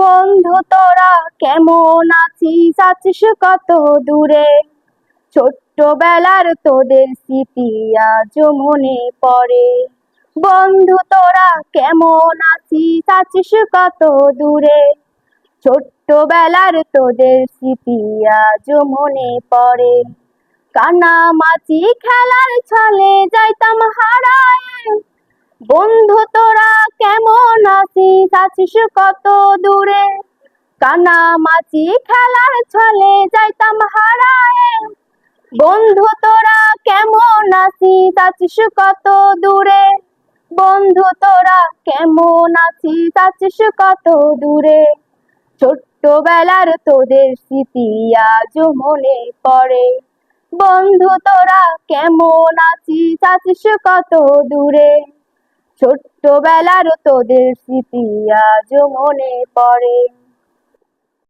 বন্ধু তোরা, কেমন আছিস? আছিস কত দূরে? ছোট্টবেলার তোদের স্মৃতি আজও মনে পড়ে। বন্ধু তোরা, কেমন আছিস? আছিস কত দূরে? ছোট্টবেলার তোদের স্মৃতি আজও মনে পড়ে। কানামাছি খেলার ছলে যাইতাম হারায়। বন্ধু তোরা কেমন আছিস? আছিস কত দূরে? কানামাছি খেলার ছলে যাইতাম হারায়। বন্ধু তোরা কেমন আছিস? আছিস কত দূরে? বন্ধু তোরা কেমন আছিস? আছিস কত দূরে? ছোট্টবেলার তোদের স্মৃতি আজও মনে পড়ে। বন্ধু তোরা কেমন আছিস? আছিস কত দূরে? ছোট্টবেলার তোদের স্মৃতি আজও মনে পড়ে।